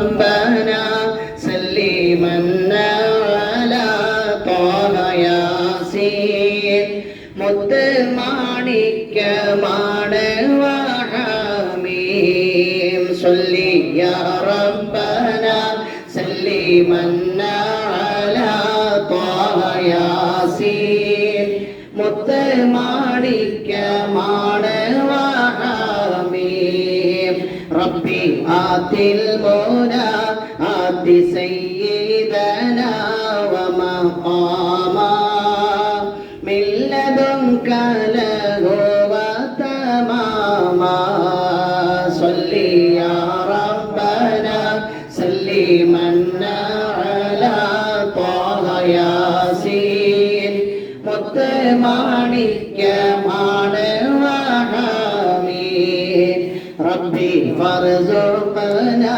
ربنا سلما على طه ياسين മുത്തുമാണിക്കമാണ് വഹമീം صلي يا ربنا سلما على طه ياسين മുത്തുമാണിക്കമാണ് വഹമീം آت المنى آت سيدنا ومقاما من لدنك له ربي فارزقنا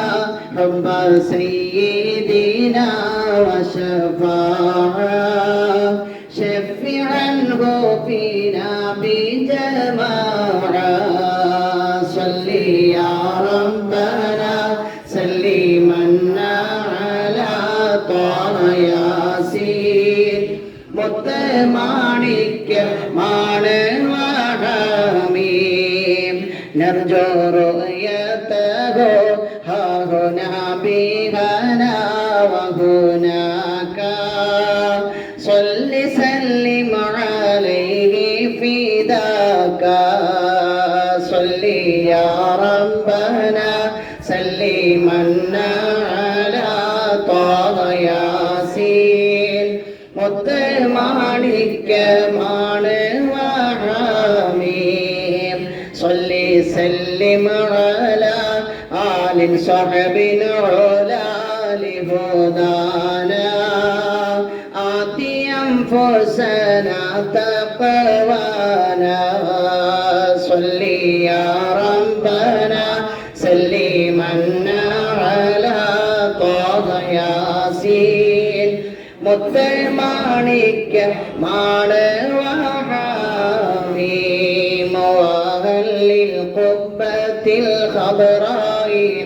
حب سيدنا وشفاعة. شفعا فينا بجماعة. صل يا ربنا سلما نرجو رؤيته ها هنا بهنا وهناك صل سلم عليه في ذاك صل يا ربنا سلما على طه ياسين മുത്തമാണിക്യമാണ് سلم على آل صحب علا لهدانا آتي أنفسنا تقوانا صلي يا ربنا سلما على طه ياسين മുത്തമാണിക്ക മാണവാമീം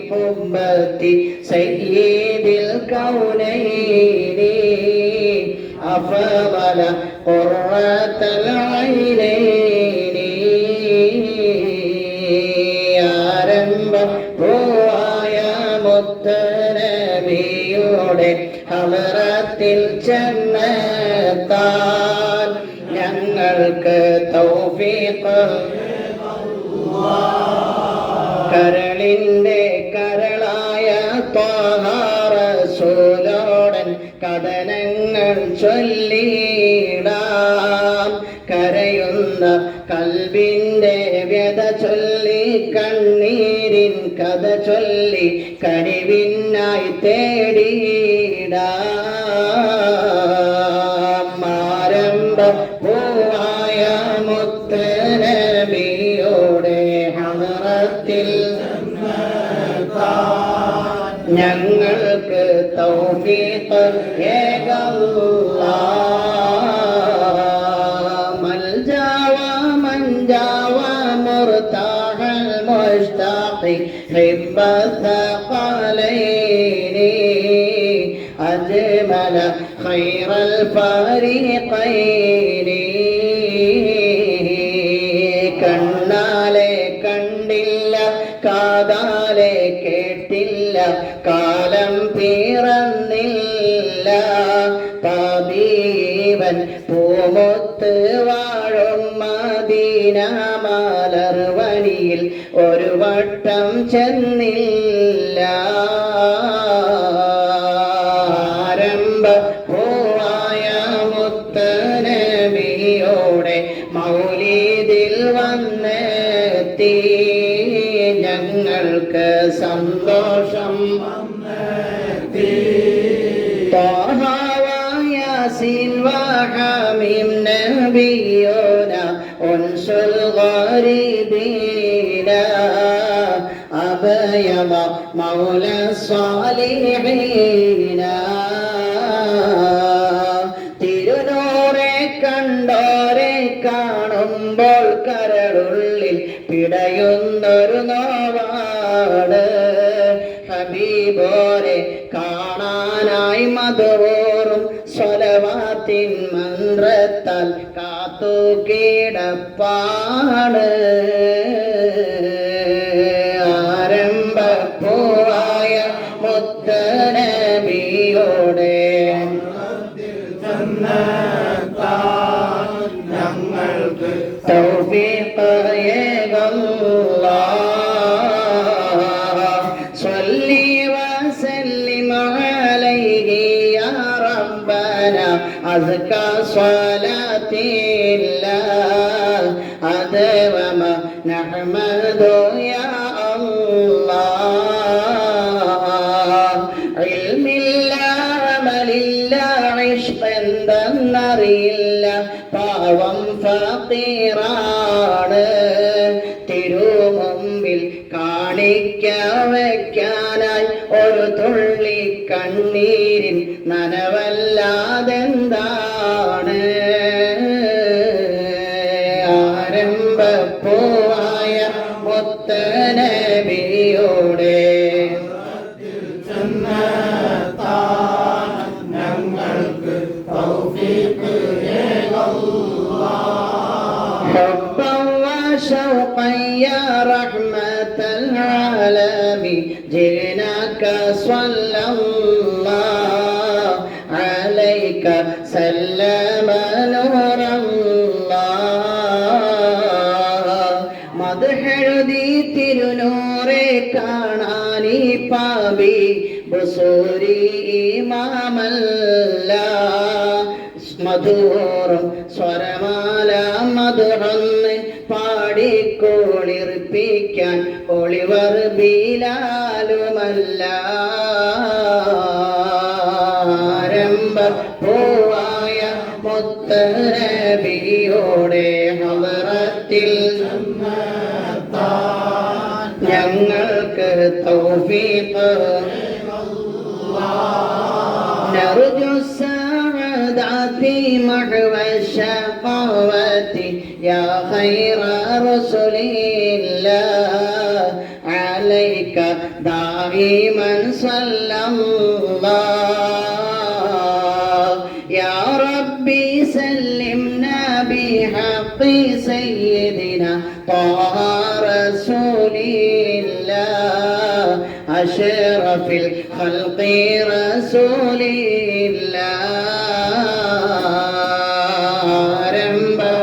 ഖുബ്ബത്തി സയ്യിദിൽ കൗനൈനി അഫള ഖുർറത്തൽ ഐനൈനി ആരംഭ പൂവായ മുത്തനബിയുടെ ഹലറത്തിൽ ചെന്നെത്താൻ ഞങ്ങൾക്ക് തൗഫീഖ് കരളിന്റെ കരളായ ത്വാഹാറസൂലോടൻ കഥനങ്ങൾ ചൊല്ലിടാം. കരയുന്ന കൽബിന്റെ വ്യത ചൊല്ലി കണ്ണീരിൻ കഥ ചൊല്ലി കരിവിനായി തേടിയിടാം ഞങ്ങൾക്ക് തൗഫീഖ് ഏകല്ല മൽജാവ മൻജാവ മുർതാഹ മുഷ്താഖി ഹിബ്ബത ഖലൈനി ഖൈറൽ ഫരീഖൈ പാപീവൻ പൂമൊത്ത് വാഴും മദീന മലർവനിയിൽ ഒരു വട്ടം ചെന്നില്ല. ഞങ്ങൾക്ക് സന്തോഷം أبيض مولى الصالحين തിരുനൂറെ കണ്ടോരെ കാണുമ്പോൾ കരളുള്ളിൽ പിടയുന്നൊരു നോവാട് ഹബീബായ ഹബീബോരെ കാണാനായി മധുവോറും സ്വലവാത്തിൻ മന്ത്രത്താൽ കാത്തു കിടപ്പാണ് أدوم نحمد يا الله علم الله അമലില്ല ഇഷ്ടെന്തെന്നറിയില്ല പാവം ഫീറാണ് തിരുമുമ്പിൽ കാണിക്ക വയ്ക്കാനായി ഒരു തുള്ളി കണ്ണീരിൻ നനവല്ലാതെന്താണ് وشوقا يا رحمة العالمين جئناك صلى الله عليك سلم نور الله മധുഹെഴുതി തിരുനൂറെ കാണാനി പാപി ബസൂരി ഇമാമല്ല മധുറും സ്വരമാല മധുറന്ന് പാടിക്കോളിർപ്പിക്കാൻ ഒളിവർ ബീലാലുമല്ല ആരംഭ പൂവായ മുത്തനബിയോടെ ഹവറത്തിൽ ഞങ്ങൾക്ക് തൗഫീഖ് نرجو السعادة محو الشقوة يا خير رسل الله عليك دائما صلى الله. يا ربي سلمنا بحق سيدنا طه رسول الله. أشرف الخلق رسول الله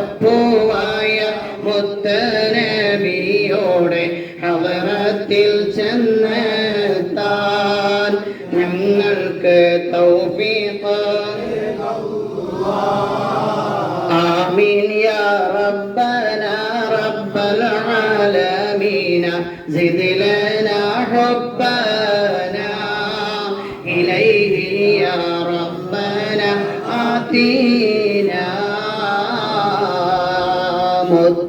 രംഭപ്പൂവായ മുത്തനബിയോടെ ഹവറത്തിൽ ചെന്നെത്താൻ ഞങ്ങൾക്ക് തൗഫീഖ് آمين يا ربنا رب العالمين زد لنا حبنا إليه يا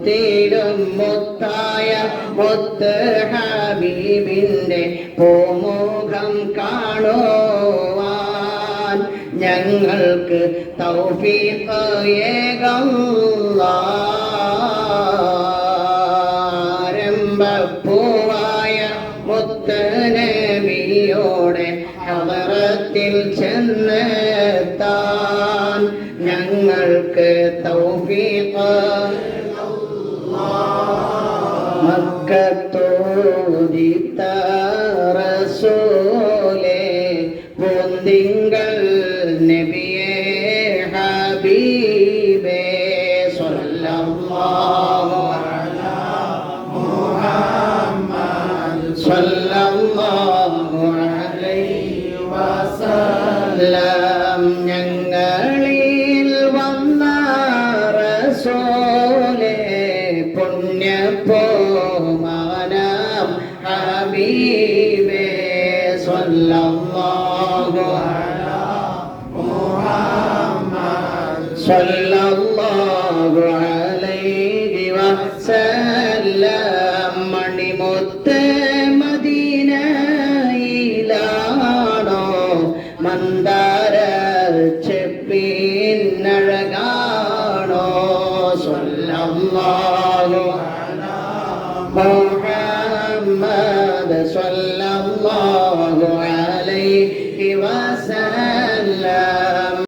മുത്തിലും മുത്തായ മുത്ത് ഹബീബിന്റെ പൂമുഖം കാണുവാൻ ഞങ്ങൾക്ക് തൗഫീഖ് ഏകംബപ്പൂവായ മുത്തനബിയോടെ ഹവറത്തിൽ ചെന്നെത്താൻ ഞങ്ങൾക്ക് തൗഫീഖ് മക്കത്തോദിത്ത റസൂലേ പൊന്തിങ്കൾ നബിയേ ഹബീബേ സ്വല്ലല്ലാഹു الحبيب صلى الله على محمد صلى الله عليه وسلم மணிமுத்த மதினாயிலானோ மந்தா